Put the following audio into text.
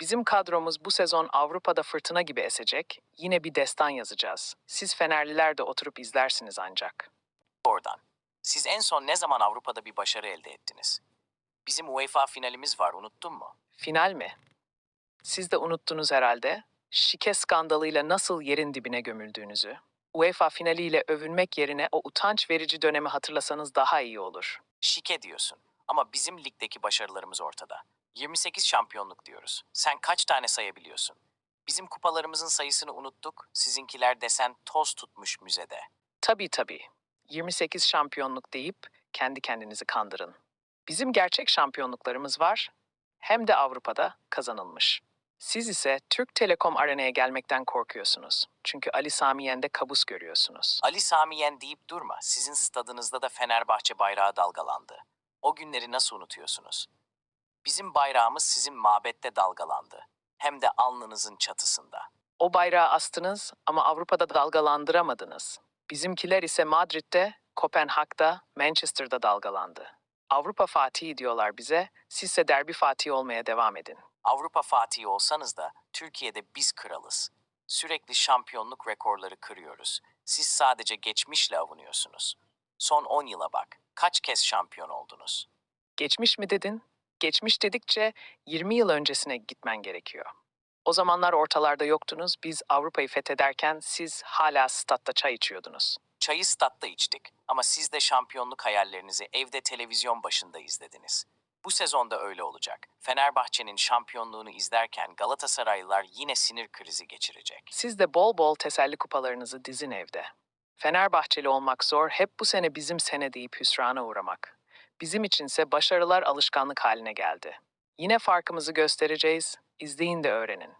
Bizim kadromuz bu sezon Avrupa'da fırtına gibi esecek. Yine bir destan yazacağız. Siz Fenerliler de oturup izlersiniz ancak. Oradan. Siz en son ne zaman Avrupa'da bir başarı elde ettiniz? Bizim UEFA finalimiz var unuttun mu? Final mi? Siz de unuttunuz herhalde. Şike skandalıyla nasıl yerin dibine gömüldüğünüzü. UEFA finaliyle övünmek yerine o utanç verici dönemi hatırlasanız daha iyi olur. Şike diyorsun. Ama bizim ligdeki başarılarımız ortada. 28 şampiyonluk diyoruz. Sen kaç tane sayabiliyorsun? Bizim kupalarımızın sayısını unuttuk. Sizinkiler desen toz tutmuş müzede. Tabii tabii. 28 şampiyonluk deyip kendi kendinizi kandırın. Bizim gerçek şampiyonluklarımız var. Hem de Avrupa'da kazanılmış. Siz ise Türk Telekom Arena'ya gelmekten korkuyorsunuz. Çünkü Ali Sami Yen'de kabus görüyorsunuz. Ali Sami Yen deyip durma. Sizin stadınızda da Fenerbahçe bayrağı dalgalandı. O günleri nasıl unutuyorsunuz? Bizim bayrağımız sizin mabette dalgalandı. Hem de alnınızın çatısında. O bayrağı astınız ama Avrupa'da dalgalandıramadınız. Bizimkiler ise Madrid'de, Kopenhag'da, Manchester'da dalgalandı. Avrupa Fatihi diyorlar bize, sizse derbi Fatihi olmaya devam edin. Avrupa Fatihi olsanız da Türkiye'de biz kralız. Sürekli şampiyonluk rekorları kırıyoruz. Siz sadece geçmişle avunuyorsunuz. Son 10 yıla bak. Kaç kez şampiyon oldunuz? Geçmiş mi dedin? Geçmiş dedikçe 20 yıl öncesine gitmen gerekiyor. O zamanlar ortalarda yoktunuz, biz Avrupa'yı fethederken siz hala statta çay içiyordunuz. Çayı statta içtik ama siz de şampiyonluk hayallerinizi evde televizyon başında izlediniz. Bu sezonda öyle olacak. Fenerbahçe'nin şampiyonluğunu izlerken Galatasaraylılar yine sinir krizi geçirecek. Siz de bol bol teselli kupalarınızı dizin evde. Fenerbahçeli olmak zor, hep bu sene bizim sene deyip hüsrana uğramak. Bizim içinse başarılar alışkanlık haline geldi. Yine farkımızı göstereceğiz, izleyin de öğrenin.